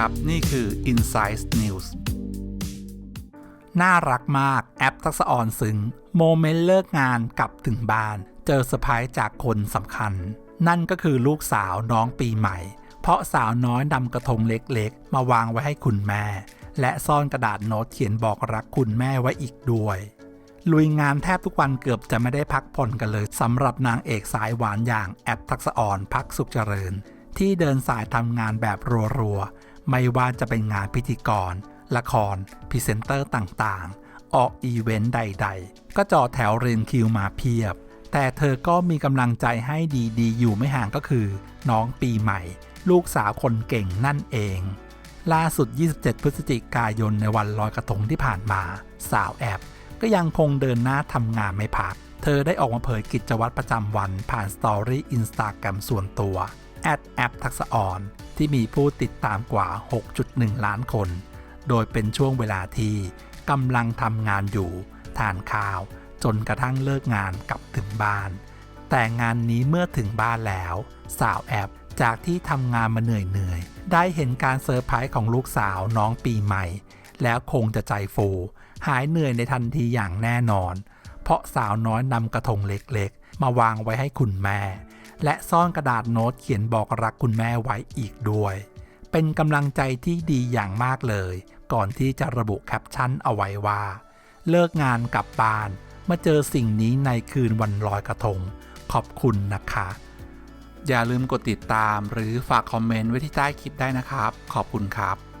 ครับ นี่คือ Insight News น่ารักมากแอปทักษะอ่อนซึ้งโมเมนต์เลิกงานกลับถึงบ้าน เจอเซอร์ไพรส์จากคนสำคัญ นั่นก็คือลูกสาวน้องปีใหม่ เพราะสาวน้อยนำกระทงเล็กๆ มาวางไว้ให้คุณแม่ และซ่อนกระดาษโน้ตเขียนบอกรักคุณแม่ไว้อีกด้วยลุยงานแทบทุกวันเกือบจะไม่ได้พักผ่อนกันเลยสำหรับนางเอกสายหวานอย่างแอปทักษะอ่อนพักสุขเจริญ ที่เดินสายทำงานแบบรัวๆ ไม่ว่าจะเป็นงานพิธีกร ละครพรีเซนเตอร์ต่างๆ ออกอีเวนต์ใดๆ ก็จอแถวเรียนคิวมาเพียบ แต่เธอก็มีกำลังใจให้ดีๆ อยู่ไม่ห่างก็คือ น้องปีใหม่ ลูกสาวคนเก่งนั่นเอง ล่าสุด 27 พฤศจิกายนในวันลอยกระทงที่ผ่านมา สาวแอปก็ยังคงเดินหน้าทำงานไม่พัก เธอได้ออกมาเผยกิจวัตรประจำวันผ่านสตอรี่อินสตาแกรมส่วนตัวแอดแอปทักษอ่อน ที่มีผู้ติดตามกว่า 6.1 ล้านคน โดยเป็นช่วงเวลาที่กำลังทำงานอยู่ ทานข้าว จนกระทั่งเลิกงานกลับถึงบ้าน แต่งานนี้เมื่อถึงบ้านแล้ว สาวแอปจากที่ทำงานมาเหนื่อยๆ ได้เห็นการเซอร์ไพรส์ของลูกสาวน้องปีใหม่ แล้วคงจะใจฟู หายเหนื่อยในทันทีอย่างแน่นอน เพราะสาวน้อยนำกระทงเล็กๆ มาวางไว้ให้คุณแม่ และซ่อนกระดาษโน้ตเขียนบอกรักคุณแม่ไว้อีกด้วย เป็นกำลังใจที่ดีอย่างมากเลย ก่อนที่จะระบุแคปชั่นเอาไว้ว่า เลิกงานกลับบ้านมาเจอสิ่งนี้ในคืนวันลอยกระทง ขอบคุณนะคะ อย่าลืมกดติดตามหรือฝากคอมเมนต์ไว้ที่ใต้คลิปได้นะครับ ขอบคุณครับ